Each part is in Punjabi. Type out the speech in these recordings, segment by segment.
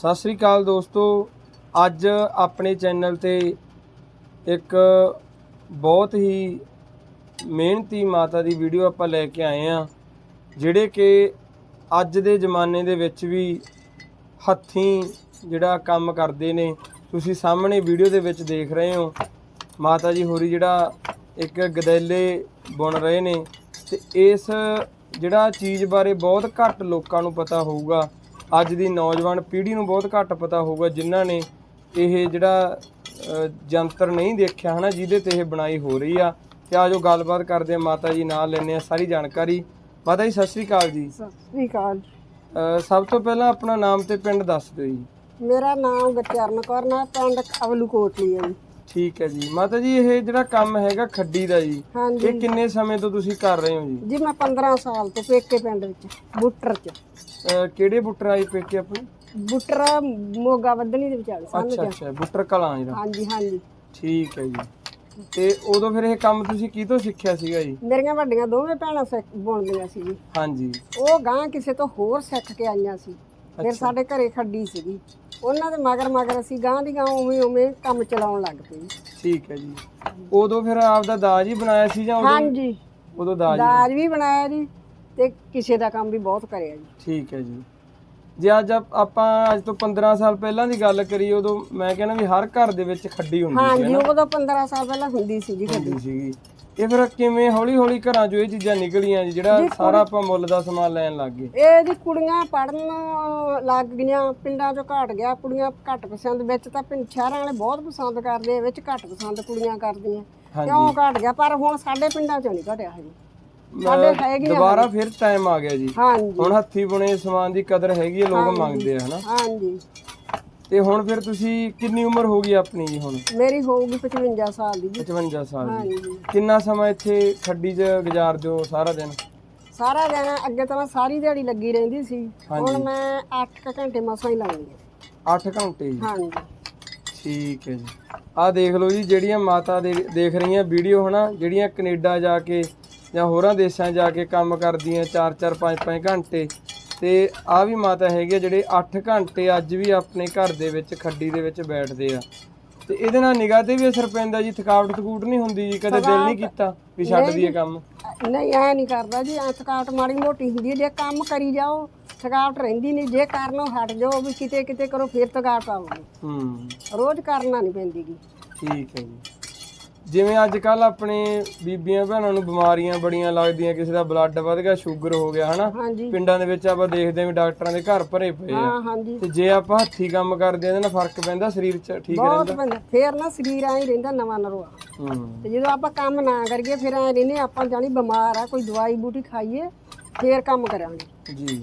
ਸਤਿ ਸ੍ਰੀ ਅਕਾਲ ਦੋਸਤੋ। ਅੱਜ ਆਪਣੇ ਚੈਨਲ ਤੇ ਇੱਕ ਬਹੁਤ ਹੀ ਮਿਹਨਤੀ ਮਾਤਾ ਦੀ ਵੀਡੀਓ ਆਪਾਂ ਲੈ ਕੇ ਆਏ ਆ ਜਿਹੜੇ ਕਿ ਅੱਜ ਦੇ ਜ਼ਮਾਨੇ ਦੇ ਵਿੱਚ ਵੀ ਹੱਥੀਂ ਜਿਹੜਾ ਕੰਮ ਕਰਦੇ ਨੇ। ਤੁਸੀਂ ਸਾਹਮਣੇ ਵੀਡੀਓ ਦੇ ਵਿੱਚ ਦੇਖ ਰਹੇ ਹੋ, ਮਾਤਾ ਜੀ ਹੋਰੀ ਜਿਹੜਾ ਇੱਕ ਗਦੈਲੇ ਬੁਣ ਰਹੇ ਨੇ ਤੇ ਇਸ ਜਿਹੜਾ ਚੀਜ਼ ਬਾਰੇ ਬਹੁਤ ਘੱਟ ਲੋਕਾਂ ਨੂੰ ਪਤਾ ਹੋਊਗਾ। ਅੱਜ ਦੀ ਨੌਜਵਾਨ ਪੀੜ੍ਹੀ ਨੂੰ ਬਹੁਤ ਘੱਟ ਪਤਾ ਹੋਊਗਾ ਜਿਨ੍ਹਾਂ ਨੇ ਇਹ ਜਿਹੜਾ ਜੰਤਰ ਨਹੀਂ ਦੇਖਿਆ ਹਨਾ ਜਿਹਦੇ ਤੇ ਇਹ ਬਣਾਈ ਹੋ ਰਹੀ ਆ। ਤੇ ਆਜੋ ਗੱਲਬਾਤ ਕਰਦੇ ਆ ਮਾਤਾ ਜੀ ਨਾਲ ਲੈਣੇ ਆ ਸਾਰੀ ਜਾਣਕਾਰੀ। ਮਾਤਾ ਜੀ ਸਤਿ ਸ੍ਰੀ ਅਕਾਲ ਜੀ। ਸਤਿ ਸ੍ਰੀ ਅਕਾਲ ਸਭ ਤੋਂ ਪਹਿਲਾਂ ਆਪਣਾ ਨਾਮ ਤੇ ਪਿੰਡ ਦੱਸ ਦਿਓ ਜੀ। ਮੇਰਾ ਨਾਮ ਗਚਰਨ ਕੌਰ ਨਾ ਪਿੰਡ ਅਵਲੂ ਕੋਟਲੀ ਹੈ ਜੀ। ਠੀਕ ਹੈ ਜੀ। ਮਾਤਾ ਜੀ ਇਹ ਜਿਹੜਾ ਕੰਮ ਹੈਗਾ ਖੱਡੀ ਦਾ ਜੀ ਹਾਂਜੀ। ਇਹ ਕਿੰਨੇ ਸਮੇਂ ਤੋਂ ਤੁਸੀਂ ਕਰ ਰਹੇ ਹੋ ਜੀ? ਜੀ ਮੈਂ 15 ਸਾਲ ਤੋਂ ਪੇਕੇ ਪਿੰਡ ਵਿੱਚ ਬੁੱਟਰ ਚ। ਕਿਹੜੇ ਬੁੱਟਰ ਆਈ ਪੇਕੇ ਆਪਣੇ? ਬੁੱਟਰ ਮੋਗਾ ਵਧਣੀ ਦੇ ਵਿਚਾਲੇ ਸਾਨੂੰ ਅੱਛਾ ਅੱਛਾ ਬੁੱਟਰ ਕਲਾਂ ਜਿਹੜਾ। ਹਾਂਜੀ ਹਾਂਜੀ। ਠੀਕ ਹੈ ਜੀ। ਤੇ ਉਦੋਂ ਫਿਰ ਇਹ ਕੰਮ ਤੁਸੀਂ ਕਿਤੋਂ ਸਿੱਖਿਆ ਸੀਗਾ ਜੀ? ਮੇਰੀਆਂ ਵੱਡੀਆਂ ਦੋਵੇਂ ਭੈਣਾਂ ਸਿੱਖ ਬੁਣਦੀਆਂ ਸੀ ਜੀ। ਹਾਂਜੀ। ਉਹ ਗਾਂ ਕਿਸੇ ਤੋਂ ਹੋਰ ਸਿੱਖ ਕੇ ਆਈਆਂ ਸੀ। ਫਿਰ ਸਾਡੇ ਘਰੇ ਖੱਡੀ ਸੀਗੀ। ਉਹਨਾਂ ਦੇ ਮਗਰ ਮਗਰ ਅਸੀਂ ਗਾਂ ਦੀ ਗਾਂ ਉਵੇਂ ਉਵੇਂ ਕੰਮ ਚਲਾਉਣ ਲੱਗ ਪਏ। ਠੀਕ ਹੈ ਜੀ। ਉਦੋਂ ਫਿਰ ਆਪਦਾ ਦਾਜ ਹੀ ਬਣਾਇਆ ਸੀ ਜਾਂ ਉਦੋਂ? ਹਾਂਜੀ। ਉਦੋਂ ਦਾਜ ਦਾਜ ਵੀ ਬਣਾਇਆ ਜੀ ਤੇ ਕਿਸੇ ਦਾ ਕੰਮ ਵੀ ਬਹੁਤ ਕਰਿਆ ਜੀ। ਠੀਕ ਹੈ ਜੀ। ਜੇ ਅੱਜ ਆਪ- ਆਪਾਂ ਅੱਜ ਤੋਂ 15 ਸਾਲ ਪਹਿਲਾਂ ਦੀ ਗੱਲ ਕਰੀਏ ਉਦੋਂ ਮੈਂ ਕਹਿੰਦਾ ਵੀ ਹਰ ਘਰ ਦੇ ਵਿੱਚ ਖੱਡੀ ਹੁੰਦੀ ਹਾਂਜੀ ਉਦੋਂ 15 ਸਾਲ ਪਹਿਲਾਂ ਹੁੰਦੀ ਸੀ ਜੀ ਖੱਡੀ। ਹੁੰਦੀ ਸੀਗੀ। ਇਹ ਫਿਰ ਕਿਵੇਂ ਹੌਲੀ ਹੌਲੀ ਘਰਾਂ 'ਚੋਂ ਇਹ ਚੀਜ਼ਾਂ ਨਿਕਲੀਆਂ ਜੀ ਜਿਹੜਾ ਸਾਰਾ ਆਪਾਂ ਮੁੱਲ ਦਾ ਸਮਾਨ ਲੈਣ ਲੱਗ ਗਏ। ਇਹ ਜੀ ਕੁੜੀਆਂ ਪੜਨ ਲੱਗ ਗਈਆਂ ਪਿੰਡਾਂ 'ਚੋਂ ਘਟ ਗਿਆ ਕੁੜੀਆਂ ਘੱਟ ਪਸੰਦ ਵਿੱਚ ਤਾਂ ਪਿੰਡ ਸ਼ਹਿਰਾਂ ਵਾਲੇ ਬਹੁਤ ਪਸੰਦ ਕਰਦੇ ਆ ਵਿੱਚ ਘੱਟ ਪਸੰਦ ਕੁੜੀਆਂ ਕਰਦੀਆਂ। ਕਿਉਂ ਘਟ ਗਿਆ? ਪਰ ਹੁਣ ਸਾਡੇ ਪਿੰਡਾਂ 'ਚੋਂ ਨਹੀਂ ਘਟਿਆ ਹਜੇ। ਸਾਡੇ ਹੈਗੀਆਂ ਦੁਬਾਰਾ ਫਿਰ ਟਾਈਮ ਆ ਗਿਆ ਜੀ। ਹੁਣ ਹੱਥੀ ਬੁਣੇ ਸਮਾਨ ਦੀ ਕਦਰ ਹੈਗੀ ਹੈ ਲੋਕ ਮੰਗਦੇ ਆ ਹਨਾ? ਹਾਂਜੀ। ਤੇ ਹੁਣ ਫਿਰ ਤੁਸੀਂ ਕਿੰਨੀ ਉਮਰ ਹੋ ਗਈ ਆਪਣੀ ਜੀ ਹੁਣ? ਮੇਰੀ ਹੋਊਗੀ 55 ਸਾਲ ਦੀ ਜੀ। 55 ਸਾਲ ਦੀ। ਹਾਂਜੀ। ਕਿੰਨਾ ਸਮਾਂ ਇੱਥੇ ਖੱਡੀ 'ਚ ਗੁਜ਼ਾਰਦੇ ਹੋ ਸਾਰਾ ਦਿਨ? ਸਾਰਾ ਦਿਨ ਅੱਗੇ ਤਾਂ ਮੈਂ ਸਾਰੀ ਦਿਹਾੜੀ ਲੱਗੀ ਰਹਿੰਦੀ ਸੀ। ਹੁਣ ਮੈਂ 8 ਘੰਟੇ ਮਸਾਂ ਹੀ ਲਾਉਂਦੀ ਹਾਂ। 8 ਘੰਟੇ ਜੀ? ਹਾਂਜੀ। ਠੀਕ ਹੈ ਜੀ। ਆਹ ਦੇਖ ਲਓ ਜੀ ਜਿਹੜੀਆਂ ਮਾਤਾ ਦੇ ਦੇਖ ਰਹੀਆਂ ਵੀਡੀਓ ਹਨਾ ਜਿਹੜੀਆਂ ਕੈਨੇਡਾ ਜਾ ਕੇ ਜਾਂ ਹੋਰਾਂ ਦੇਸ਼ਾਂ ਜਾ ਕੇ ਕੰਮ ਕਰਦੀਆਂ 4-4 5-5 ਘੰਟੇ। ਤੇ ਆ ਵੀ ਮਾਤਾ ਹੈਗੇ ਜਿਹੜੇ 8 ਘੰਟੇ ਅੱਜ ਵੀ ਆਪਣੇ ਘਰ ਦੇ ਵਿੱਚ ਖੱਡੀ ਦੇ ਵਿੱਚ ਬੈਠਦੇ ਆ। ਤੇ ਇਹਦੇ ਨਾਲ ਨਿਗਾਹ ਤੇ ਵੀ ਅਸਰ ਪੈਂਦਾ ਜੀ ਥਕਾਵਟ ਥਕੂਟ ਨਹੀਂ ਹੁੰਦੀ ਜੀ ਕਦੇ ਦਿਲ ਨਹੀਂ ਕੀਤਾ ਵੀ ਛੱਡ ਦਈਏ ਕੰਮ। ਨਹੀਂ ਐ ਨਹੀਂ ਕਰਦਾ ਜੀ ਐ ਥਕਾਵਟ ਮਾੜੀ ਮੋਟੀ ਹੁੰਦੀ ਹੈ ਜੇ ਕੰਮ ਕਰੀ ਜਾਓ ਥਕਾਵਟ ਰਹਿੰਦੀ ਨਹੀਂ ਜੇ ਕਰਨੋਂ ਹਟ ਜਾਓ ਵੀ ਕਿਤੇ ਕਿਤੇ ਕਰੋ ਫਿਰ ਥਕਾਵਟ ਆਊਗੀ। ਹੂੰ। ਰੋਜ਼ ਕਰਨਾ ਨਹੀਂ ਪੈਂਦੀ ਗੀ ਠੀਕ ਹੈ ਜੀ। ਜਿਵੇਂ ਅੱਜ ਕੱਲ ਆਪਣੇ ਬੀਬੀਆਂ ਭੈਣਾਂ ਨੂੰ ਬਿਮਾਰੀਆਂ ਬੜੀਆਂ ਲੱਗਦੀਆਂ ਕਿਸੇ ਦਾ ਬਲੱਡ ਵਧ ਗਿਆ ਸ਼ੂਗਰ ਹੋ ਗਿਆ ਹਨਾ? ਹਾਂਜੀ। ਪਿੰਡਾਂ ਦੇ ਵਿੱਚ ਆਪਾਂ ਦੇਖਦੇ ਹਾਂ ਵੀ ਡਾਕਟਰਾਂ ਦੇ ਘਰ ਭਰੇ ਪਏ ਆ। ਹਾਂ ਹਾਂਜੀ। ਤੇ ਜੇ ਆਪਾਂ ਹੱਥੀ ਕੰਮ ਕਰਦੇ ਆ ਇਹਦੇ ਨਾਲ ਫ਼ਰਕ ਪੈਂਦਾ ਸਰੀਰ 'ਚ ਠੀਕ ਬਹੁਤ ਰਹਿੰਦਾ? ਪੈਂਦਾ। ਫੇਰ ਨਾ ਸਰੀਰ ਐ ਰਹਿੰਦਾ ਨਵਾਂ ਨਰਵਾ ਹੂੰ। ਤੇ ਜਦੋਂ ਆਪਾਂ ਕੰਮ ਨਾ ਕਰੀਏ ਫਿਰ ਐ ਰਹਿੰਦੇ ਆਪਾਂ ਜਾਣੀ ਬਿਮਾਰ ਆ ਕੋਈ ਦਵਾਈ ਬੂਟੀ ਖਾਈਏ ਫੇਰ ਕੰਮ ਕਰਾਂਗੇ। ਜੀ।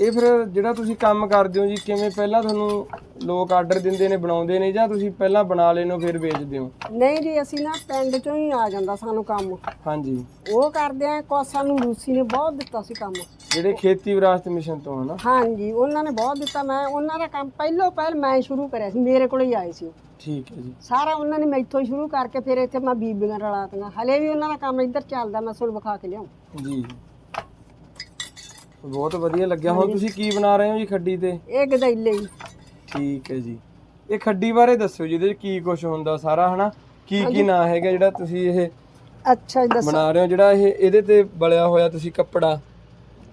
ਇਹ ਫਿਰ ਜਿਹੜਾ ਤੁਸੀਂ ਕੰਮ ਕਰਦੇ ਹੋ ਜੀ ਕਿਵੇਂ ਪਹਿਲਾਂ ਤੁਹਾਨੂੰ ਲੋਕ ਆਰਡਰ ਦਿੰਦੇ ਨੇ ਬਣਾਉਂਦੇ ਨੇ ਜਾਂ ਤੁਸੀਂ ਪਹਿਲਾਂ ਬਣਾ ਹੋ ਫਿਰ ਵੇਚਦੇ ਹੋ? ਨਹੀਂ ਜੀ ਅਸੀਂ ਨਾ ਪਿੰਡ ਚੋਂ ਹੀ ਆ ਜਾਂਦਾ ਸਾਨੂੰ ਕੰਮ। ਹਾਂਜੀ। ਉਹ ਕਰਦੇ ਆ ਕੋ ਸਾਨੂੰ ਰੂਸੀ ਨੇ ਬਹੁਤ ਦਿੱਤਾ ਸੀ ਕੰਮ। ਜਿਹੜੇ ਖੇਤੀ ਵਿਰਾਸਤ ਮਿਸ਼ਨ ਤੋਂ ਹਨਾ? ਹਾਂਜੀ ਉਹਨਾਂ ਨੇ ਬਹੁਤ ਦਿੱਤਾ। ਮੈਂ ਉਹਨਾਂ ਦਾ ਕੰਮ ਪਹਿਲੋਂ ਪਹਿਲ ਮੈਂ ਸ਼ੁਰੂ ਕਰਿਆ ਸੀ ਮੇਰੇ ਕੋਲ ਹੀ ਆਏ ਸੀ ਠੀਕ ਹੈ ਜੀ। ਸਾਰਾ ਉਹਨਾਂ ਨੇ ਮੈਥੋਂ ਸ਼ੁਰੂ ਕਰਕੇ ਫਿਰ ਇੱਥੇ ਮੈਂ ਬੀਬੀਆਂ ਰਲਾਤੀਆਂ। ਹਲੇ ਵੀ ਉਹਨਾਂ ਦਾ ਕੰਮ ਇੱਧਰ ਚੱਲਦਾ ਮੈਂ ਤੁਹਾਨੂੰ ਵਿਖਾ ਕੇ ਲਿਆਉਂ ਜੀ। ਬਹੁਤ ਵਧੀਆ ਲੱਗਿਆ। ਹੁਣ ਤੁਸੀਂ ਕੀ ਬਣਾ ਰਹੇ ਹੋ ਜੀ ਖੱਡੀ ਤੇ? ਇਹ ਗਦੈਲੇ ਹੀ ਠੀਕ ਹੈ ਜੀ। ਇਹ ਖੱਡੀ ਬਾਰੇ ਦੱਸਿਓ ਜਿਹਦੇ ਚ ਕੀ ਕੁਝ ਹੁੰਦਾ ਸਾਰਾ ਹਨਾ? ਕੀ ਕੀ ਨਾਂ ਹੈਗਾ ਜਿਹੜਾ ਤੁਸੀਂ ਇਹ ਅੱਛਾ ਜੀ ਦੱਸੋ। ਬਣਾ ਰਹੇ ਹੋ ਜਿਹੜਾ ਇਹ ਇਹਦੇ ਤੇ ਬਲਿਆ ਹੋਇਆ ਤੁਸੀਂ ਕੱਪੜਾ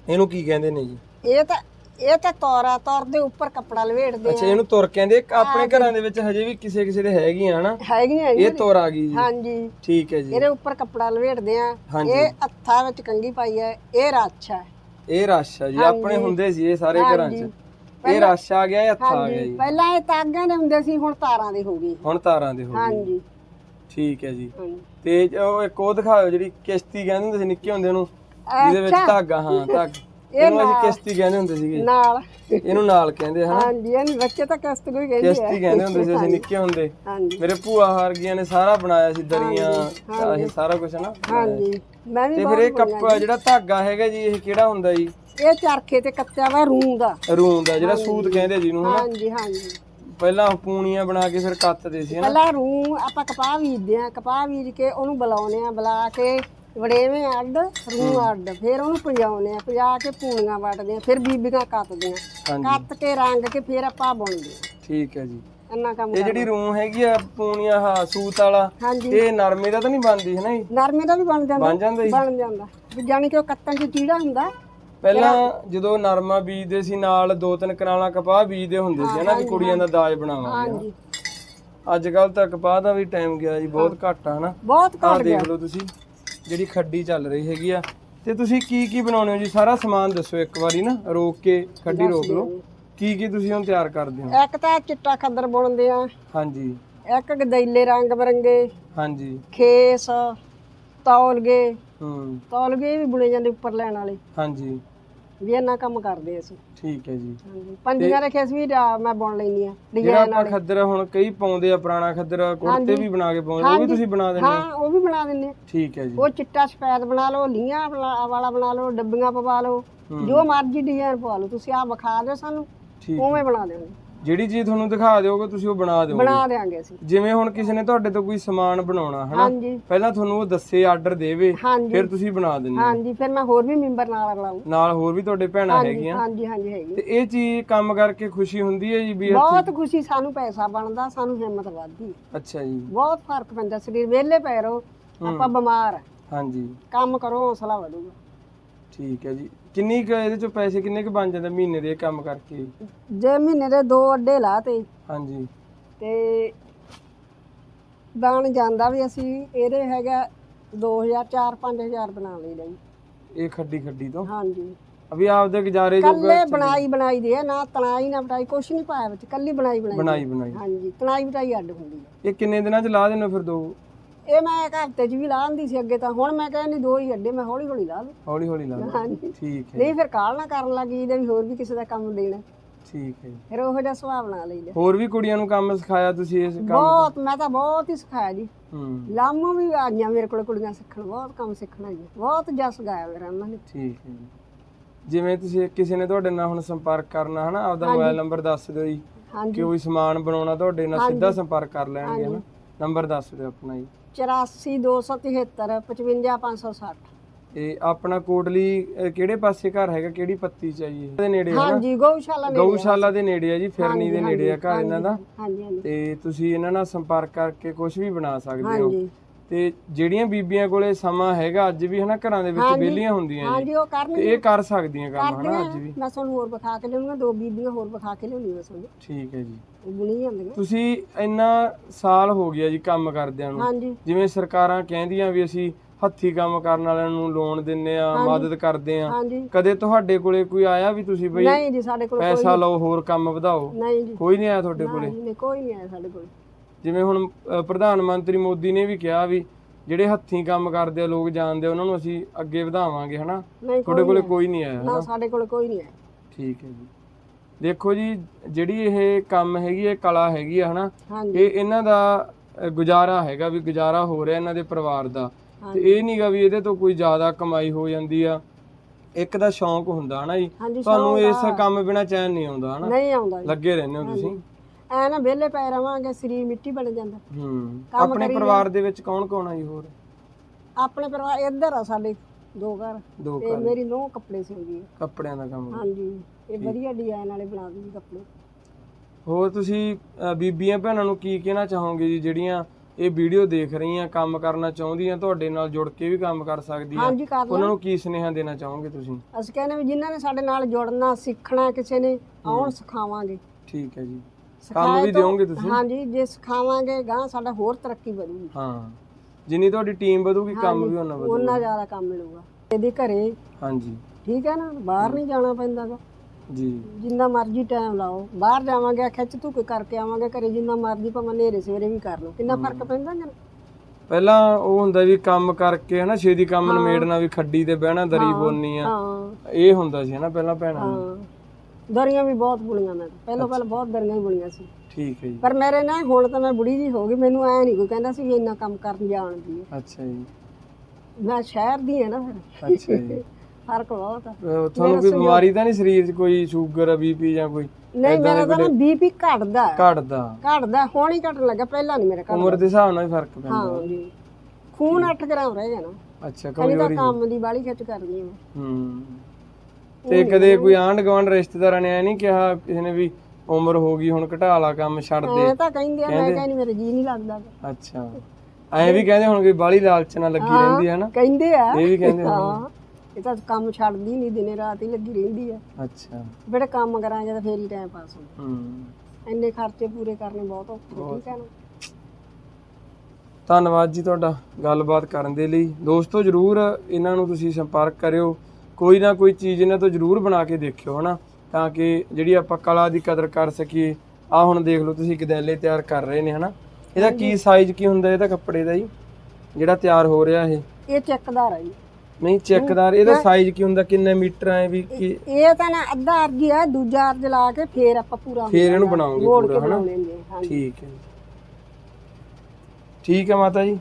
ਇਹਨੂੰ ਕੀ ਕਹਿੰਦੇ ਨੇ ਜੀ? ਇਹ ਤਾਂ ਇਹ ਤਾਂ ਤੌਰਾ ਤੌਰ ਦੇ ਉੱਪਰ ਕੱਪੜਾ ਲਵੇੜਦੇ ਅੱਛਾ ਇਹਨੂੰ ਤੁਰ ਕਹਿੰਦੇ ਆਪਣੇ ਘਰਾਂ ਦੇ ਵਿੱਚ ਹਜੇ ਵੀ ਕਿਸੇ ਕਿਸੇ ਦੇ ਹੈਗੀਆਂ ਹਨਾ? ਹੈਗੀਆਂ ਇਹ ਤੁਰ ਆ ਗਈ ਜੀ? ਹਾਂਜੀ। ਠੀਕ ਹੈ ਜੀ। ਇਹਦੇ ਉੱਪਰ ਕੱਪੜਾ ਲਵੇੜਦੇ ਆ। ਇਹ ਹੱਥਾਂ ਵਿੱਚ ਕੰਗੀ ਪਾਈ ਹੈ। ਇਹ ਰਾਛਾ ਹੈ। ਇਹ ਰਸ਼ ਆ ਜੀ ਆਪਣੇ ਹੁੰਦੇ ਸੀ ਇਹ ਸਾਰੇ ਘਰਾਂ 'ਚ। ਇਹ ਰਸ਼ ਆ ਗਿਆ ਇਹ ਹੱਥ ਆ ਗਿਆ ਜੀ? ਪਹਿਲਾਂ ਇਹ ਤਾਂਗਾਂ ਦੇ ਹੁੰਦੇ ਸੀ ਹੁਣ ਤਾਰਾਂ ਦੇ ਹੋ ਗਏ। ਹੁਣ ਤਾਰਾਂ ਦੇ ਹੋ ਗਏ। ਹਾਂਜੀ। ਠੀਕ ਹੈ ਜੀ। ਹਾਂਜੀ। ਤੇ ਉਹ ਇੱਕ ਉਹ ਦਿਖਾਓ ਜਿਹੜੀ ਕਿਸ਼ਤੀ ਕਹਿੰਦੇ ਹੁੰਦੇ ਸੀ ਨਿੱਕੇ ਹੁੰਦੇ ਨੂੰ ਜਿਹਦੇ ਵਿੱਚ ਧਾਗਾ ਹਾਂ ਧਾਗਾ। ਇਹਨੂੰ ਅਸੀਂ ਕਿਸ਼ਤੀ ਕਹਿੰਦੇ ਹੁੰਦੇ ਸੀਗੇ। ਨਾਲ। ਇਹਨੂੰ ਨਾਲ ਕਹਿੰਦੇ ਹਨਾ? ਹਾਂਜੀ ਇਹ ਬੱਚੇ ਤਾਂ ਕਿਸ਼ਤ ਕੋਈ ਕਹਿੰਦੇ ਆ। ਕਿਸ਼ਤੀ ਕਹਿੰਦੇ ਹੁੰਦੇ ਸੀ ਅਸੀਂ ਨਿੱਕੇ ਹੁੰਦੇ। ਹਾਂਜੀ। ਮੇਰੇ ਭੂਆ ਹਾਰਗੀਆਂ ਨੇ ਸਾਰਾ ਬਣਾਇਆ ਸੀ ਦਰੀਆਂ ਇਹ ਸਾਰਾ ਕੁਝ ਹਨਾ? ਹਾਂਜੀ। ਮੈਂ ਵੀ ਤੇ ਫਿਰ ਇਹ ਕੱਪ ਜਿਹੜਾ ਧਾਗਾ ਹੈਗਾ ਜੀ ਇਹ ਕਿਹੜਾ ਹੁੰਦਾ ਜੀ? ਇਹ ਚਰਖੇ ਤੇ ਕੱਤਿਆ ਵਾ ਰੂੰ ਦਾ। ਰੂੰ ਦਾ ਜਿਹੜਾ ਸੂਤ ਕਹਿੰਦੇ ਜਿਹਨੂੰ ਹਨਾ? ਹਾਂਜੀ ਹਾਂਜੀ। ਪਹਿਲਾਂ ਪੂਣੀਆਂ ਬਣਾ ਕੇ ਫਿਰ ਕੱਤਦੇ ਸੀ ਹਨਾ? ਪਹਿਲਾਂ ਰੂੰ ਆਪਾਂ ਕਪਾਹ ਬੀਜਦੇ ਆ ਕਪਾਹ ਬੀਜ ਕੇ ਉਹਨੂੰ ਬੁਲਾਉਨੇ ਆ ਬੁਲਾ ਕੇ ਵੜੇਵੇਂ ਅੱਡ ਰੂ ਅੱਡ ਫਿਰ ਉਹਨੂੰ ਪਜਾਉਨੇ ਆ ਪਜਾ ਕੇ ਪੂਣੀਆਂ ਵੱਟਦੇ ਆ ਫਿਰ ਬੀਬੀਆਂ ਕੱਤਦੀਆਂ ਹਾਂਜੀ। ਕੱਤ ਕੇ ਰੰਗ ਕੇ ਫਿਰ ਆਪਾਂ ਬੁਣਦੇ ਆ। ਠੀਕ ਹੈ ਜੀ। ਇੰਨਾ ਕੰਮ ਇਹ ਜਿਹੜੀ ਰੂੰ ਹੈਗੀ ਆ ਪੂਣੀਆਂ ਹਾ ਸੂਤ ਵਾਲਾ ਹਾਂਜੀ। ਇਹ ਨਰਮੇ ਦਾ ਤਾਂ ਨਹੀਂ ਬਣਦੀ ਹੈ ਨਾ ਜੀ? ਨਰਮੇ ਦਾ ਵੀ ਬਣ ਜਾਂਦਾ। ਬਣ ਜਾਂਦਾ ਜੀ। ਬਣ ਜਾਂਦਾ। ਵੀ ਜਾਣੀ ਕਿ ਉਹ ਕੱਤਣ ਚ ਕੀੜਾ ਹੁੰਦਾ। ਪਹਿਲਾਂ ਜਦੋਂ ਨਰਮਾ ਬੀਜਦੇ ਸੀ ਨਾਲ ਦੋ ਤਿੰਨ ਕਨਾਲਾਂ ਕਪਾਹ ਬੀਜਦੇ ਹੁੰਦੇ ਸੀ ਹਨਾ ਵੀ ਕੁੜੀਆਂ ਦਾ ਦਾਜ ਬਣਾਵਾਂਗੇ ਹਾਂਜੀ। ਅੱਜ ਕੱਲ ਤਾਂ ਕਪਾਹ ਦਾ ਵੀ ਟਾਈਮ ਗਿਆ ਜੀ ਬਹੁਤ ਘੱਟ ਆ ਹਨਾ ਬਹੁਤ ਆਹ ਘੱਟ ਗਿਆ। ਦੇਖ ਲਓ ਤੁਸੀਂ। ਜਿਹੜੀ ਖੱਡੀ ਚੱਲ ਰਹੀ ਹੈਗੀ ਆ। ਤੇ ਤੁਸੀਂ ਕੀ ਕੀ ਬਣਾਉਣੇ ਹੋ ਜੀ? ਸਾਰਾ ਸਮਾਨ ਦੱਸੋ ਇੱਕ ਵਾਰੀ ਨਾ ਰੋਕ ਕੇ ਖੱਡੀ ਰੋਕ ਲਓ। ਕੀ ਕੀ ਤੁਸੀਂ ਹੁਣ ਤਿਆਰ ਕਰਦੇ ਹੋ? ਇੱਕ ਤਾਂ ਚਿੱਟਾ ਖੱਦਰ ਬੁਣਦੇ ਆ। ਹਾਂਜੀ। ਇੱਕ ਗਦੈਲੇ ਰੰਗ ਬਰੰਗੇ। ਹਾਂਜੀ। ਖੇਸ ਤੌਲਗੇ। ਹੂੰ। ਤੌਲਗੇ ਵੀ ਬੁਣੇ ਜਾਂਦੇ ਉੱਪਰ ਲੈਣ ਵਾਲੇ। ਹਾਂਜੀ। ਵੀ ਇੰਨਾ ਕੰਮ ਕਰਦੇ ਅਸੀਂ। ਠੀਕ ਹੈ ਜੀ। ਹਾਂਜੀ। ਪੰਜੀਆਂ ਦੇ ਖੇਸ ਵੀ ਮੈਂ ਬੁਣ ਲੈਂਦੀ ਆ ਜਿਹੜਾ ਡਿਜ਼ਾਈਨ ਆਪਾਂ ਖੱਦਰ ਹੁਣ ਕਈ ਪਾਉਂਦੇ ਆ ਪੁਰਾਣਾ ਖੱਦਰ ਕੁੜਤੇ ਵੀ ਬਣਾ ਕੇ ਪਾਉਂਦੇ ਉਹ ਵੀ ਤੁਸੀਂ ਬਣਾ ਦਿੰਦੇ ਹੋ ਹਾਂ? ਉਹ ਵੀ ਬਣਾ ਦਿੰਦੇ ਆ। ਠੀਕ ਹੈ ਜੀ। ਉਹ ਚਿੱਟਾ ਸਫੈਦ ਬਣਾ ਲਓ ਲੀਆਂ ਬਣਾ- ਵਾਲਾ ਬਣਾ ਲਓ ਡੱਬੀਆਂ ਪਵਾ ਲਓ। ਜੋ ਮਰਜ਼ੀ ਡਿਜ਼ਾਈਨ ਪਵਾ ਲਓ ਤੁਸੀਂ ਆ ਵਿਖਾ ਦਿਓ ਸਾਨੂੰ ਠੀਕ ਉਵੇਂ ਬਣਾ ਦਿਆਂਗੇ ਜਿਹੜੀ ਚੀਜ਼ ਤੁਹਾਨੂੰ ਦਿਖਾ ਦਿਓਗੇ ਤੁਸੀਂ ਉਹ ਬਣਾ ਦਿਓਗੇ। ਬਣਾ ਦਿਆਂਗੇ ਅਸੀਂ। ਜਿਵੇਂ ਹੁਣ ਕਿਸੇ ਨੇ ਤੁਹਾਡੇ ਤੋਂ ਕੋਈ ਸਮਾਨ ਬਣਾਉਣਾ ਹਨਾ? ਹਾਂਜੀ। ਪਹਿਲਾਂ ਤੁਹਾਨੂੰ ਉਹ ਦੱਸੇ ਆਰਡਰ ਦੇਵੇ ਹਾਂਜੀ। ਫਿਰ ਤੁਸੀਂ ਬਣਾ ਦਿੰਦੇ ਹੋ। ਹਾਂਜੀ ਫਿਰ ਮੈਂ ਹੋਰ ਵੀ ਮੈਂਬਰ ਨਾਲ ਰਲਾਉਂ ਨਾਲ ਹੋਰ ਵੀ ਤੁਹਾਡੇ ਭੈਣਾਂ ਹੈਗੀਆਂ। ਹਾਂਜੀ ਹਾਂਜੀ ਹੈਗੀ। ਤੇ ਇਹ ਚੀਜ਼ ਕੰਮ ਕਰਕੇ ਖੁਸ਼ੀ ਹੁੰਦੀ ਹੈ ਜੀ ਵੀ ਬਹੁਤ ਖੁਸ਼ੀ ਸਾਨੂੰ ਪੈਸਾ ਬਣਦਾ ਸਾਨੂੰ ਹਿੰਮਤ ਵੱਧਦੀ। ਅੱਛਾ ਜੀ। ਬਹੁਤ ਫ਼ਰਕ ਪੈਂਦਾ ਸਰੀਰ ਵਿਹਲੇ ਪੈ ਰਹੋ ਆਪਾਂ ਬਿਮਾਰ। ਹਾਂਜੀ। ਕੰਮ ਕਰੋ ਹੌਸਲਾ ਵਧੂਗਾ। ਠੀਕ ਹੈ ਜੀ। ਕਿੰਨੀ ਕੁ ਇਹਦੇ ਚੋਂ ਪੈਸੇ ਕਿੰਨੇ ਕੁ ਬਣ ਜਾਂਦੇ ਮਹੀਨੇ ਦੇ ਇਹ ਕੰਮ ਕਰਕੇ? ਜੇ ਮਹੀਨੇ ਦੇ ਦੋ ਅੱਡੇ ਲਾਤੇ। ਹਾਂਜੀ। ਤੇ ਬਣ ਜਾਂਦਾ ਵੀ ਅਸੀਂ ਇਹਦੇ ਹੈਗਾ 2000 4 5000 ਬਣਾ ਲਈਦਾ ਜੀ ਇਹ ਖੱਡੀ ਖੱਡੀ ਤੋਂ? ਹਾਂਜੀ। ਅਭੀ ਆਪਦੇ ਗੁਜ਼ਾਰੇ ਜੋ ਕੱਲੇ ਬਣਾਈ ਬਣਾਈ ਦੇ ਨਾ ਤਣਾਈ ਨਾ ਬਟਾਈ ਕੁਛ ਨਹੀਂ ਪਾਇਆ ਵਿੱਚ ਕੱਲੀ ਬਣਾਈ ਬਣਾਈ ਬਣਾਈ ਬਣਾਈ। ਹਾਂਜੀ ਤਣਾਈ ਬਟਾਈ ਅੱਡ ਹੁੰਦੀ ਹੈ ਇਹ ਕਿੰਨੇ ਦਿਨਾਂ ਚ ਲਾ ਦੇਣੇ ਫਿਰ ਦੋ? ਇਹ ਮੈਂ ਇੱਕ ਹਫ਼ਤੇ 'ਚ ਵੀ ਲਾ ਦਿੰਦੀ ਸੀ ਅੱਗੇ ਤਾਂ ਹੁਣ ਮੈਂ ਕਹਿੰਦੀ ਦੋ ਹੀ ਅੱਡੇ ਮੈਂ ਹੌਲੀ ਹੌਲੀ ਲਾ ਲੂ ਹੌਲੀ ਹੌਲੀ ਲਾ ਲਓ। ਹਾਂਜੀ। ਠੀਕ ਹੈ। ਨਹੀਂ ਫਿਰ ਕਾਲ ਨਾ ਕਰਨ ਲੱਗੀ ਇਹਦੇ ਵੀ ਹੋਰ ਵੀ ਕਿਸੇ ਦਾ ਕੰਮ ਦੇਣਾ। ਠੀਕ ਹੈ। ਜੀ। ਫਿਰ ਉਹੋ ਜਿਹਾ ਸੁਭਾਅ ਬਣਾ ਲਈਦਾ। ਹੋਰ ਵੀ ਕੁੜੀਆਂ ਨੂੰ ਕੰਮ ਸਿਖਾਇਆ ਤੁਸੀਂ ਇਸ ਕੰਮ ਬਹੁਤ ਮੈਂ ਤਾਂ ਬਹੁਤ ਹੀ ਸਿਖਾਇਆ ਜੀ। ਹੂੰ। ਲਾਮੋਂ ਵੀ ਆਈਆਂ ਮੇਰੇ ਕੋਲ ਕੁੜੀਆਂ ਸਿੱਖਣ ਬਹੁਤ ਕੰਮ ਸਿੱਖਣਾ ਜੀ। ਬਹੁਤ ਜਸ ਗਾਇਆ ਮੇਰਾ ਉਹਨਾਂ ਨੇ। ਠੀਕ ਹੈ ਜੀ। ਜਿਵੇਂ ਤੁਸੀਂ ਕਿਸੇ ਨੇ ਤੁਹਾਡੇ ਨਾਲ ਹੁਣ ਸੰਪਰਕ ਕਰਨਾ ਹਨਾ ਆਪਦਾ ਮੋਬਾਈਲ ਨੰਬਰ ਦੱਸ ਦਿਓ ਜੀ। ਹਾਂਜੀ। ਕਿ ਕੋਈ ਸਮਾਨ ਬਣਾਉਣਾ ਤੁਹਾਡੇ ਨਾਲ ਸਿੱਧਾ ਸੰਪਰਕ ਕਰ ਲੈਣਗੇ ਹਨਾ। ਨੰਬਰ ਦੱਸ ਦਿਓ ਆਪਣਾ ਜੀ। 84273 55560 ਇਹ ਆਪਣਾ ਕੋਟਲੀ ਅਹ, ਕਿਹੜੇ ਪਾਸੇ ਘਰ ਹੈਗਾ? ਕਿਹੜੀ ਪੱਤੀ ਚ ਆ ਜੀ ਇਹ? ਦੇ ਨੇੜੇ ਹੈ ਨਾ? ਹਾਂਜੀ ਗਊਸ਼ਾਲਾ ਨੇ ਗਊਸ਼ਾਲਾ ਦੇ ਨੇੜੇ ਆ ਜੀ ਫਿਰਨੀ ਦੇ ਨੇੜੇ ਆ ਘਰ ਇਹਨਾਂ ਦਾ। ਹਾਂਜੀ ਹਾਂਜੀ ਤੇ ਤੁਸੀਂ ਇਹਨਾਂ ਨਾਲ ਸੰਪਰਕ ਕਰਕੇ ਕੁਝ ਵੀ ਬਣਾ ਸਕਦੇ ਹੋ। ਹਾਂਜੀ। ਤੇ ਜਿਹੜੀਆਂ ਬੀਬੀਆਂ ਕੋਲੇ ਸਮਾਂ ਹੈਗਾ ਅੱਜ ਵੀ ਹਨਾ ਘਰਾਂ ਦੇ ਵਿੱਚ ਵਿਹਲੀਆਂ ਹੁੰਦੀਆਂ ਜੀ ਹਾਂਜੀ ਉਹ ਕਰਨ ਤੇ ਇਹ ਕਰ ਸਕਦੀਆਂ ਕੰਮ ਹਨਾ ਅੱਜ ਵੀ। ਮੈਂ ਤੁਹਾਨੂੰ ਹੋਰ ਵਿਖਾ ਕੇ ਲਿਆਉਂਗਾ ਦੋ ਬੀਬੀਆਂ ਹੋਰ ਵਿਖਾ ਕੇ ਲਿਆਉਣੀ ਮੈਂ ਤੁਹਾਨੂੰ ਠੀਕ ਹੈ ਜੀ। ਉਹ ਬੁਣੀ ਜਾਂਦੀਆਂ ਤੁਸੀਂ ਇੰਨਾ ਸਾਲ ਹੋ ਗਿਆ ਜੀ ਕੰਮ ਕਰਦਿਆਂ ਨੂੰ। ਹਾਂਜੀ। ਜਿਵੇਂ ਸਰਕਾਰਾਂ ਕਹਿੰਦੀਆਂ ਵੀ ਅਸੀਂ ਹੱਥੀ ਕੰਮ ਕਰਨ ਵਾਲਿਆਂ ਨੂੰ ਲੋਨ ਦਿੰਨੇ ਆ ਮਦਦ ਕਰਦੇ ਆ ਹਾਂਜੀ। ਕਦੇ ਤੁਹਾਡੇ ਕੋਲੇ ਕੋਈ ਆਇਆ ਵੀ ਤੁਸੀਂ ਬਈ ਨਹੀਂ ਜੀ ਸਾਡੇ ਕੋਲ ਪੈਸਾ ਲਓ ਹੋਰ ਕੰਮ ਵਧਾਓ? ਨਹੀਂ ਜੀ। ਕੋਈ ਨਹੀਂ ਆਇਆ ਤੁਹਾਡੇ ਕੋਲੇ? ਨਹੀਂ, ਕੋਈ ਨਹੀਂ ਆਇਆ ਸਾਡੇ ਕੋਲ। ਜਿਵੇਂ ਹੁਣ ਪ੍ਰਧਾਨ ਮੰਤਰੀ ਮੋਦੀ ਨੇ ਵੀ ਕਿਹਾ ਵੀ ਜਿਹੜੇ ਹੱਥੀਂ ਕੰਮ ਕਰਦੇ ਆ ਲੋਕ ਜਾਣਦੇ ਆ, ਉਹਨਾਂ ਨੂੰ ਅਸੀਂ ਅੱਗੇ ਵਧਾਵਾਂਗੇ ਹਨਾ? ਤੁਹਾਡੇ ਕੋਲੇ ਕੋਈ ਨਹੀਂ ਆਇਆ ਨਾ ਸਾਡੇ ਕੋਲ ਕੋਈ ਨਹੀਂ ਆਇਆ। ਠੀਕ ਹੈ ਜੀ। ਦੇਖੋ ਜੀ ਜਿਹੜੀ ਇਹ ਕੰਮ ਹੈਗੀ ਇਹ ਕਲਾ ਹੈਗੀ ਆ ਹਨਾ? ਇਹ ਇਹਨਾਂ ਦਾ ਗੁਜ਼ਾਰਾ ਹੈਗਾ ਵੀ ਗੁਜ਼ਾਰਾ ਹੋ ਰਿਹਾ ਇਹਨਾਂ ਦੇ ਪਰਿਵਾਰ ਦਾ। ਤੇ ਇਹ ਨਹੀਂਗਾ ਵੀ ਇਹਦੇ ਤੋਂ ਕੋਈ ਜ਼ਿਆਦਾ ਕਮਾਈ ਹੋ ਜਾਂਦੀ ਆ। ਇੱਕ ਦਾ ਸ਼ੌਂਕ ਹੁੰਦਾ ਹਨਾ ਜੀ? ਤੁਹਾਨੂੰ ਇਸ ਕੰਮ ਬਿਨਾ ਚੈਨ ਨਹੀਂ ਆਉਂਦਾ ਹਨਾ? ਨਹੀਂ ਆਉਂਦਾ ਲੱਗੇ ਰਹਿੰਦੇ ਹੋ ਤੁਸੀਂ? ਐ ਨਾ ਵਿਹਲੇ ਪੈ ਰਵਾਂਗੇ ਸਰੀਰ ਮਿੱਟੀ ਬਣ ਜਾਂਦਾ। ਹੂੰ ਆਪਣੇ ਪਰਿਵਾਰ ਦੇ ਵਿੱਚ ਕੌਣ ਕੌਣ ਆ ਜੀ ਹੋਰ? ਆਪਣੇ ਪਰਿਵਾਰ ਇੱਧਰ ਆ ਸਾਡੇ ਦੋ ਘਰ। ਦੋ ਤੇ ਮੇਰੀ ਨੂੰਹ ਕੱਪੜੇ ਸਿਉਂਦੀ ਹੈ ਕੱਪੜਿਆਂ ਦਾ ਕੰਮ। ਹਾਂਜੀ ਇਹ ਵਧੀਆ ਡਿਜ਼ਾਈਨ ਵਾਲੇ ਬਣਾ ਦਿੰਦੀ ਕੱਪੜੇ। ਹੋਰ ਤੁਸੀਂ ਅ, ਬੀਬੀਆਂ ਭੈਣਾਂ ਨੂੰ ਕੀ ਕਹਿਣਾ ਚਾਹੋਗੇ ਜੀ ਜਿਹੜੀਆਂ ਇਹ ਵੀਡੀਓ ਦੇਖ ਰਹੀਆਂ ਕੰਮ ਕਰਨਾ ਚਾਹੁੰਦੀਆਂ ਤੁਹਾਡੇ ਨਾਲ ਜੁੜ ਕੇ ਵੀ ਕੰਮ ਕਰ ਸਕਦੀਆਂ? ਹਾਂਜੀ ਕਰ ਉਹਨਾਂ ਨੂੰ ਕੀ ਸੁਨੇਹਾ ਦੇਣਾ ਚਾਹੋਗੇ ਤੁਸੀਂ? ਅਸੀਂ ਕਹਿੰਦੇ ਵੀ ਜਿਨ੍ਹਾਂ ਨੇ ਸਾਡੇ ਨਾਲ ਜੁੜਨਾ ਸਿੱਖਣਾ ਕਿਸੇ ਨੇ ਆਉਣ ਸਿਖਾਵਾਂਗੇ। ਠੀਕ ਹੈ ਜੀ। ਕੰਮ ਵੀ ਦਿਓਗੇ ਤੁਸੀਂ? ਹਾਂਜੀ ਜੇ ਸਿਖਾਵਾਂਗੇ ਗਾਂ ਸਾਡਾ ਹੋਰ ਤਰੱਕੀ ਵਧੂਗੀ। ਹਾਂ। ਜਿੰਨੀ ਤੁਹਾਡੀ ਟੀਮ ਵਧੂਗੀ ਕੰਮ ਵੀ ਉਹਨਾਂ ਵਧੂ ਉਹਨਾਂ ਜ਼ਿਆਦਾ ਕੰਮ ਮਿਲੂਗਾ। ਇਹਦੇ ਘਰੇ ਹਾਂਜੀ। ਠੀਕ ਹੈ ਨਾ? ਬਾਹਰ ਨਹੀਂ ਜਾਣਾ ਪੈਂਦਾਗਾ ਜੀ। ਜਿੰਨਾ ਮਰਜ਼ੀ ਟਾਈਮ ਲਾਓ। ਬਾਹਰ ਜਾਵਾਂਗੇ ਖਿੱਚ ਧੁੱਕ ਕਰਕੇ ਆਵਾਂਗੇ ਘਰੇ ਜਿੰਨਾ ਮਰਜ਼ੀ ਭਾਵੇਂ ਨੇਰੇ ਸਵੇਰੇ ਵੀ ਕਰ ਲਓ। ਕਿੰਨਾ ਫ਼ਰਕ ਪੈਂਦਾ ਨਾ ਪਹਿਲਾਂ ਉਹ ਹੁੰਦਾ ਵੀ ਕੰਮ ਕਰਕੇ ਹਨਾ ਛੇਤੀ ਕੰਮ ਨਿਮੇੜਨਾ ਵੀ ਖੱਡੀ ਤੇ ਬਹਿਣਾ ਦਰੀ ਬੋਲਣੀ ਆ। ਇਹ ਹੁੰਦਾ ਸੀ ਹਨਾ ਪਹਿਲਾਂ ਭੈਣਾਂ ਨੂੰ। ਦਰੀਆਂ ਵੀ ਬਹੁਤ ਬੁਣੀਆਂ ਮੈਂ ਪਹਿਲਾਂ ਪਹਿਲਾਂ ਬਹੁਤ ਦਰੀਆਂ ਹੀ ਬੁਣੀਆਂ ਸੀ। ਠੀਕ ਹੈ ਜੀ। ਪਰ ਮੇਰੇ ਨਾ ਹੁਣ ਤਾਂ ਮੈਂ ਬੁੜੀ ਜੀ ਹੋ ਗਈ ਮੈਨੂੰ ਐ ਨਹੀਂ ਕੋਈ ਕਹਿੰਦਾ ਸੀ ਵੀ ਇੰਨਾ ਕੰਮ ਕਰਨ ਜਾਣਦੀ ਹੈ ਅੱਛਾ ਜੀ। ਮੈਂ ਸ਼ਹਿਰ ਦੀ ਹੈ ਨਾ ਫਿਰ। ਅੱਛਾ ਜੀ। ਫ਼ਰਕ ਬਹੁਤ ਆ। ਅਹ ਤੁਹਾਨੂੰ ਕੋਈ ਬਿਮਾਰੀ ਤਾਂ ਨਹੀਂ ਸਰੀਰ 'ਚ ਕੋਈ ਸ਼ੂਗਰ ਬੀਪੀ ਜਾਂ ਕੋਈ ਨਹੀਂ ਮੇਰਾ ਤਾਂ ਨਾ ਬੀਪੀ ਘਟਦਾ ਹੈ। ਘਟਦਾ। ਘਟਦਾ। ਹੁਣ ਹੀ ਘਟਣ ਲੱਗਾ ਪਹਿਲਾਂ ਨਹੀਂ ਮੇਰਾ ਘਟਦਾ ਉਮਰ ਦੇ ਹਿਸਾਬ ਨਾਲ ਹੀ ਫ਼ਰਕ ਪੈਂਦਾ। ਹਾਂ ਜੀ। ਖੂਨ 8 ਗ੍ਰਾਮ ਰਹਿ ਜਾਣਾ ਅੱਛਾ ਕੰਮ ਦੀ ਬਾਲੀ ਖਿੱਚ ਕਰਦੀ ਆ ਹੂੰ। ਤੇ ਕਦੇ ਕੋਈ ਆਂਢ ਗੁਆਂਢ ਰਿਸ਼ਤੇਦਾਰਾਂ ਨੇ ਐ ਨਹੀਂ ਕਿਹਾ ਕਿਸੇ ਨੇ ਵੀ ਉਮਰ ਹੋ ਗਈ ਹੁਣ ਘਟਾ ਲਾ ਕੰਮ ਛੱਡ ਦੇ। ਐ ਤਾਂ ਕਹਿੰਦੇ ਆ ਮੈਂ ਕਹਿੰਦੀ ਮੇਰੇ ਜੀ ਨਹੀਂ ਲੱਗਦਾ। ਅੱਛਾ। ਐ ਵੀ ਕਹਿੰਦੇ ਹੁਣ ਵੀ ਬਾਲੀ ਲਾਲਚ ਨਾਲ ਲੱਗੀ ਰਹਿੰਦੀ ਹੈ ਨਾ। ਕਹਿੰਦੇ ਆ। ਇਹ ਵੀ ਕਹਿੰਦੇ ਹਾਂ ਇਹ ਤਾਂ ਕੰਮ ਛੱਡਦੀ ਨਹੀਂ ਦਿਨੇ ਰਾਤ ਹੀ ਲੱਗੀ ਰਹਿੰਦੀ ਆ। ਅੱਛਾ। ਜਿਹੜੇ ਕੰਮ ਕਰਾਂਗੇ ਤਾਂ ਫੇਰ ਹੀ ਟਾਈਮ ਪਾਸ ਹੋਣਾ ਹੂੰ। ਇੰਨੇ ਖਰਚੇ ਪੂਰੇ ਕਰਨੇ ਬਹੁਤ ਔਖੇ ਠੀਕ ਹੈ ਨਾ? ਧੰਨਵਾਦ ਜੀ ਤੁਹਾਡਾ ਗੱਲਬਾਤ ਕਰਨ ਦੇ ਲਈ। ਦੋਸਤੋ ਜਰੂਰ ਇਹਨਾਂ ਨੂੰ ਤੁਸੀਂ ਸੰਪਰਕ ਕਰਿਓ। ਕੋਈ ਨਾ ਕੋਈ ਚੀਜ਼ ਇਹਨਾਂ ਤੋਂ ਜਰੂਰ ਬਣਾ ਕੇ ਦੇਖਿਓ ਹਨਾ? ਤਾਂ ਕਿ ਜਿਹੜੀ ਆਪਾਂ ਕਲਾ ਦੀ ਕਦਰ ਕਰ ਸਕੀਏ ਆ ਹੁਣ ਦੇਖ ਲਓ ਤੁਸੀਂ ਗਦੈਲੇ ਤਿਆਰ ਕਰ ਰਹੇ ਨੇ ਹਨਾ? ਇਹਦਾ ਕੀ ਸਾਈਜ਼ ਕੀ ਹੁੰਦਾ ਇਹਦਾ ਕੱਪੜੇ ਦਾ ਜੀ? ਜਿਹੜਾ ਤਿਆਰ ਹੋ ਰਿਹਾ ਇਹ? ਇਹ ਚੱਕਦਾਰ ਆ ਜੀ। ਨਹੀਂ ਚੈੱਕਦਾਰ ਇਹਦਾ ਸਾਈਜ਼ ਕੀ ਹੁੰਦਾ? ਕਿੰਨੇ ਮੀਟਰ ਐ ਵੀ ਕੀ? ਇਹ ਤਾਂ ਨਾ ਅੱਧਾ ਅਰਜੀ ਆ ਦੂਜਾ ਅਰਜ ਲਾ ਕੇ ਫੇਰ ਆਪਾਂ ਪੂਰਾ ਫੇਰ ਇਹਨੂੰ ਬਣਾਉਂਗੇ ਪੂਰਾ ਹਨਾ? ਠੀਕ ਹੈ ਠੀਕ ਹੈ ਮਾਤਾ ਜੀ।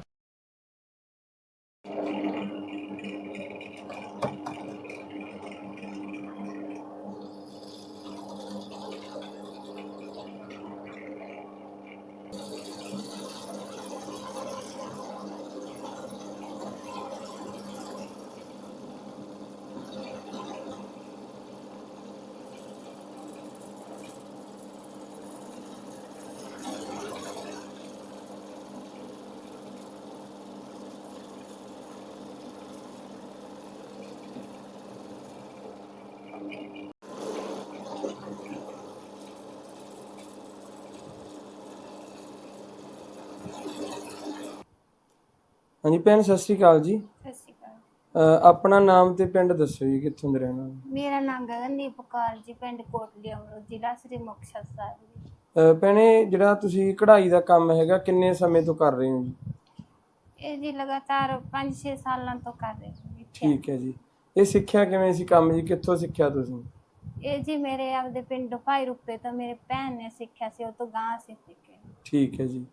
ਹਾਂਜੀ ਭੈਣ ਸਤਿ ਸ਼੍ਰੀ ਅਕਾਲ ਜੀ। ਸਤਿ ਸ਼੍ਰੀ ਅਕਾਲ। ਅਹ ਆਪਣਾ ਨਾਮ ਤੇ ਪਿੰਡ ਦੱਸੋ ਜੀ ਕਿੱਥੋਂ ਦੇ ਰਹਿਣ ਵਾਲੇ? ਮੇਰਾ ਨਾਮ ਗਗਨਦੀਪ ਕੌਰ ਜੀ ਪਿੰਡ ਕੋਟਲੀ ਅਮਰੂਦ ਜ਼ਿਲ੍ਹਾ ਸ੍ਰੀ ਮੁਕਤਸਰ ਸਾਹਿਬ ਜੀ। ਅਹ ਭੈਣੇ ਜਿਹੜਾ ਤੁਸੀਂ ਕਢਾਈ ਦਾ ਕੰਮ ਹੈਗਾ ਕਿੰਨੇ ਸਮੇਂ ਤੋਂ ਕਰ ਰਹੇ ਹੋ ਜੀ? ਇਹ ਜੀ ਲਗਾਤਾਰ 5-6 ਸਾਲਾਂ ਤੋਂ ਕਰ ਰਹੇ ਹਾਂ ਜੀ ਠੀਕ ਹੈ ਜੀ। ਇਹ ਸਿੱਖਿਆ ਕਿਵੇਂ ਸੀ ਕੰਮ ਜੀ? ਕਿੱਥੋਂ ਸਿੱਖਿਆ ਤੁਸੀਂ? ਇਹ ਜੀ ਮੇਰੇ ਆਪਦੇ ਪਿੰਡ ਭਾਈ ਰੁਪੇ ਤੋਂ ਮੇਰੇ ਭੈਣ ਨੇ ਸਿੱਖਿਆ ਸੀ ਉਹ ਤੋਂ ਗਾਂ ਅਸੀਂ ਸਿੱਖੇ ਠੀਕ ਹੈ ਜੀ।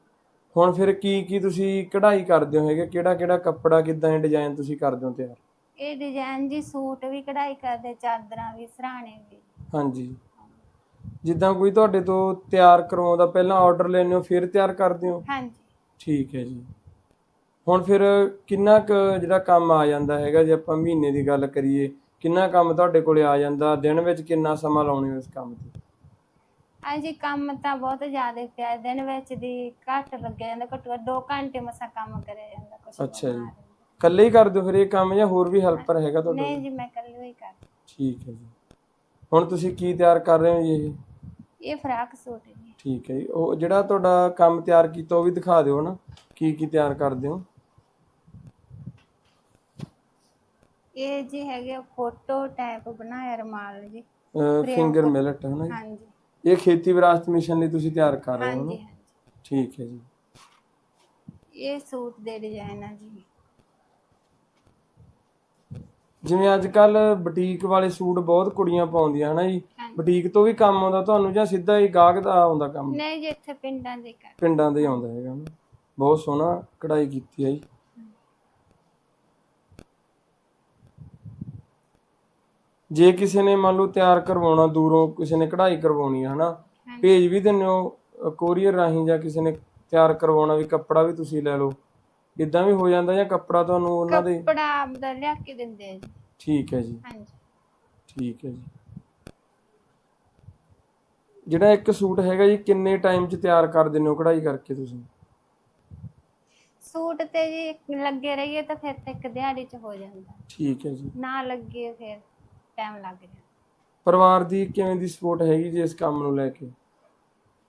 ਹੁਣ ਫਿਰ ਕੀ ਕੀ ਤੁਸੀਂ ਕਢਾਈ ਕਰਦੇ ਹੋ ਹੈਗੇ? ਕਿਹੜਾ ਕਿਹੜਾ ਕੱਪੜਾ ਕਿੱਦਾਂ ਦੇ ਡਿਜ਼ਾਈਨ ਤੁਸੀਂ ਕਰਦੇ ਹੋ ਤਿਆਰ? ਇਹ ਡਿਜ਼ਾਈਨ ਜੀ ਸੂਟ ਵੀ ਕਢਾਈ ਕਰਦੇ ਚਾਦਰਾਂ ਵੀ ਸਰਾਣੇ ਵੀ। ਹਾਂਜੀ। ਜਿੱਦਾਂ ਕੋਈ ਤੁਹਾਡੇ ਤੋਂ ਤਿਆਰ ਕਰਵਾਉਂਦਾ ਪਹਿਲਾਂ ਆਰਡਰ ਲੈਂਦੇ ਹੋ ਫਿਰ ਤਿਆਰ ਕਰਦੇ ਹੋ? ਹਾਂਜੀ। ਠੀਕ ਹੈ ਜੀ। ਹੁਣ ਫਿਰ ਕਿੰਨਾ ਕੁ ਜਿਹੜਾ ਕੰਮ ਆ ਜਾਂਦਾ ਹੈਗਾ ਜੇ ਆਪਾਂ ਮਹੀਨੇ ਦੀ ਗੱਲ ਕਰੀਏ ਕਿੰਨਾ ਕੰਮ ਤੁਹਾਡੇ ਕੋਲੇ ਆ ਜਾਂਦਾ? ਦਿਨ ਵਿੱਚ ਕਿੰਨਾ ਸਮਾਂ ਲਾਉਣੇ ਹੋ ਇਸ ਕੰਮ ਤੇ? ਹਾਂਜੀ ਕੰਮ ਤਾਂ ਬਹੁਤ ਜ਼ਿਆਦਾ ਪਿਆ ਦਿਨ ਵਿੱਚ ਦੀ ਘੱਟ ਲੱਗਿਆ ਜਾਂਦਾ ਘੱਟੋ ਘੱਟ 2 ਘੰਟੇ ਮਸਾ ਕੰਮ ਕਰਿਆ ਜਾਂਦਾ ਕੁਛ ਅੱਛਾ ਜੀ। ਇਕੱਲੇ ਹੀ ਕਰਦੇ ਹੋ ਫਿਰ ਇਹ ਕੰਮ ਜਾਂ ਹੋਰ ਵੀ ਹੈਲਪਰ ਹੈਗਾ ਤੁਹਾਡੇ ਨਹੀਂ? ਜੀ ਮੈਂ ਇਕੱਲੀ ਹੀ। ਕਰਦੀ ਠੀਕ ਹੈ ਜੀ। ਹੁਣ ਤੁਸੀਂ ਕੀ ਤਿਆਰ ਕਰ ਰਹੇ ਹੋ ਜੀ ਇਹ? ਇਹ ਫਰਾਕ ਸੂਟ ਹੈ ਜੀ। ਠੀਕ ਹੈ ਜੀ। ਉਹ ਜਿਹੜਾ ਤੁਹਾਡਾ ਕੰਮ ਤਿਆਰ ਕੀਤਾ ਉਹ ਵੀ ਦਿਖਾ ਦਿਓ ਨਾ ਕੀ ਕੀ ਤਿਆਰ ਕਰਦੇ ਹੋ? ਇਹ ਜੀ ਹੈਗੇ ਫੋਟੋ ਟਾਈਪ ਬਣਾਇਆ ਰਮਾਲ ਜੀ। ਫਿੰਗਰ ਮਿਲਟ ਹੈ ਨਾ ਜੀ? ਹਾਂਜੀ। ਇਹ ਖੇਤੀ ਵਿਰਾਸਤ ਮਿਸ਼ਨ ਲਈ ਤੁਸੀਂ ਤਿਆਰ ਕਰ ਰਹੇ ਹੋ ਨਾ? ਹਾਂਜੀ ਹਾਂਜੀ। ਠੀਕ ਹੈ ਜੀ। ਇਹ ਸੂਟ ਦੇ ਡਿਜ਼ਾਈਨ ਆ ਜੀ। ਜਿਵੇਂ ਅੱਜ ਕੱਲ ਬੁਟੀਕ ਵਾਲੇ ਸੂਟ ਬਹੁਤ ਕੁੜੀਆਂ ਪਾਉਂਦੀਆਂ ਹਨਾ ਜੀ? ਹਾਂਜੀ। ਬੁਟੀਕ ਤੋਂ ਵੀ ਕੰਮ ਆਉਂਦਾ ਤੁਹਾਨੂੰ ਜਾਂ ਸਿੱਧਾ ਹੀ ਗਾਹਕ ਦਾ ਆਉਂਦਾ ਕੰਮ? ਨਹੀਂ ਜੀ ਇੱਥੇ ਪਿੰਡਾਂ ਦੇ ਕਰ ਪਿੰਡਾਂ ਦੇ ਆਉਂਦਾ ਹੈਗਾ ਨਾ ਬਹੁਤ ਸੋਹਣਾ ਕਢਾਈ ਕੀਤੀ ਹੈ ਜੀ। ਜੇ ਕਿਸੇ ਨੇ ਮੰਨ ਲਓ ਤਿਆਰ ਕਰਵਾਉਣਾ ਦੂਰੋਂ ਕਿਸੇ ਨੇ ਕਢਾਈ ਕਰਵਾਉਣੀ ਹੈ ਹਨਾ। ਭੇਜ ਵੀ ਦਿੰਦੇ ਹੋ ਕੋਰੀਅਰ ਰਾਹੀਂ ਜਾਂ ਕਿਸੇ ਨੇ ਤਿਆਰ ਕਰਵਾਉਣਾ ਵੀ ਕੱਪੜਾ ਵੀ ਤੁਸੀਂ ਲੈ ਲਓ। ਇਦਾਂ ਵੀ ਹੋ ਜਾਂਦਾ ਜਾਂ ਕੱਪੜਾ ਤੁਹਾਨੂੰ ਉਹਨਾਂ ਦੇ ਕੱਪੜਾ ਆਪਦਾ ਲਿਆ ਕੇ ਦਿੰਦੇ ਆ ਜੀ। ਠੀਕ ਹੈ ਜੀ। ਹਾਂਜੀ। ਠੀਕ ਹੈ ਜੀ। ਜਿਹੜਾ ਇੱਕ ਸੂਟ ਹੈਗਾ ਜੀ ਕਿੰਨੇ ਟਾਈਮ 'ਚ ਤਿਆਰ ਕਰ ਦਿੰਦੇ ਹੋ ਕਢਾਈ ਕਰਕੇ ਤੁਸੀਂ? ਸੂਟ ਤੇ ਜੀ ਲੱਗੇ ਰਹੀਏ ਤਾਂ ਫਿਰ ਤਾਂ ਇੱਕ ਦਿਹਾੜੀ ਚ ਹੋ ਜਾਂਦਾ। ਠੀਕ ਹੈ ਜੀ। ਨਾ ਲੱਗੇ ਫਿਰ। ਟਾਈਮ ਲੱਗ ਜਾਂਦਾ ਪਰਿਵਾਰ ਦੀ ਕਿਵੇਂ ਦੀ ਸਪੋਰਟ ਹੈਗੀ ਜੀ ਇਸ ਕੰਮ ਨੂੰ ਲੈ ਕੇ?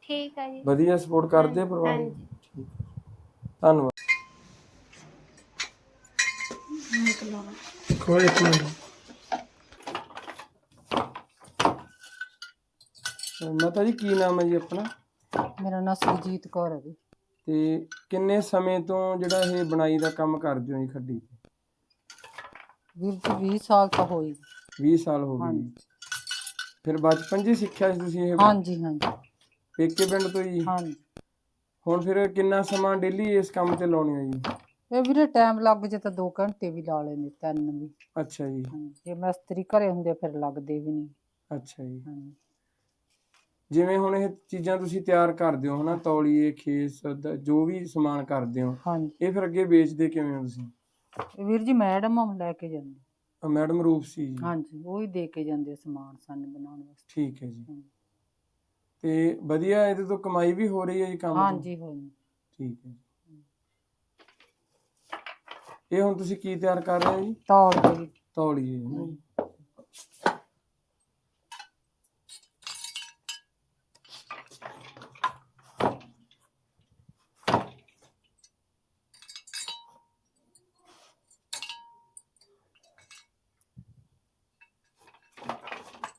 ਠੀਕ ਆ ਜੀ। ਵਧੀਆ ਸਪੋਰਟ ਕਰਦੇ ਆ ਪਰਿਵਾਰ? ਦੀ? ਹਾਂਜੀ। ਠੀਕ ਧੰਨਵਾਦ। ਕੋਈ ਮਾਤਾ ਜੀ ਕੀ ਨਾਮ ਹੈ ਜੀ ਆਪਣਾ? ਮੇਰਾ ਨਾਮ ਸੁਰਜੀਤ ਕੌਰ ਹੈ ਜੀ। ਤੇ ਕਿੰਨੇ ਸਮੇਂ ਤੋਂ ਜਿਹੜਾ ਇਹ ਬਣਾਈ ਦਾ ਕੰਮ ਕਰਦੇ ਹੋ ਜੀ ਖੱਡੀ ਤੇ? ਵੀਰ ਜੀ 20 ਸਾਲ ਤਾਂ ਹੋਈ। 20 ਸਾਲ ਹੋ ਗਏ ਜੀ ਫਿਰ ਬਚਪਨ 'ਚ ਹੀ ਸਿੱਖਿਆ ਸੀ ਤੁਸੀਂ ਇਹ? ਹਾਂਜੀ ਹਾਂਜੀ। ਪੇਕੇ ਪਿੰਡ ਤੋਂ ਜੀ? ਹਾਂਜੀ। ਹੁਣ ਫਿਰ ਕਿੰਨਾ ਸਮਾਂ ਡੇਲੀ ਇਸ ਕੰਮ ਤੇ ਲਾਉਣੇ ਆ ਜੀ? ਇਹ ਵੀਰੇ ਟਾਈਮ ਲੱਗ ਜੇ ਤਾਂ 2 ਘੰਟੇ ਵੀ ਲਾ ਲੈਂਦੇ ਤਿੰਨ ਵੀ। ਅੱਛਾ ਜੀ। ਹਾਂਜੀ। ਜੇ ਮਿਸਤਰੀ ਘਰੇ ਹੁੰਦੇ ਫਿਰ ਲੱਗਦੇ ਵੀ ਨਹੀਂ। ਅੱਛਾ ਜੀ। ਹਾਂਜੀ। ਜਿਵੇਂ ਹੁਣ ਇਹ ਚੀਜ਼ਾਂ ਤੁਸੀਂ ਤਿਆਰ ਕਰਦੇ ਹੋ ਹਨਾ? ਤੌਲੀਏ ਖੇਸ ਦ- ਜੋ ਵੀ ਸਮਾਨ ਕਰਦੇ ਹੋ। ਹਾਂਜੀ। ਇਹ ਫਿਰ ਅੱਗੇ ਵੇਚਦੇ ਕਿਵੇਂ ਹੋ ਤੁਸੀਂ? ਇਹ ਵੀਰ ਜੀ ਮੈਡਮ ਲੈ ਕੇ ਜਾਂਦੇ। ਮੈਡਮ ਰੂਪ ਸੀ ਜੀ। ਹਾਂਜੀ ਉਹ ਹੀ ਦੇ ਕੇ ਜਾਂਦੇ ਆ ਸਮਾਨ ਸਾਨੂੰ ਬਣਾਉਣ ਵਾਸਤੇ। ਠੀਕ ਹੈ ਜੀ। ਤੇ ਵਧੀਆ ਇਹਦੇ ਤੋਂ ਕਮਾਈ ਵੀ ਹੋ ਰਹੀ ਹੈ ਜੀ ਕੰਮ ਤੋਂ? ਹਾਂਜੀ ਹੋਈ ਠੀਕ ਹੈ ਇਹ ਹੁਣ ਤੁਸੀਂ ਕੀ ਤਿਆਰ ਕਰ ਰਹੇ ਹੋ ਜੀ? ਵੀ ਤੌਲੀਏ ਹੈ ਨਾ ਜੀ।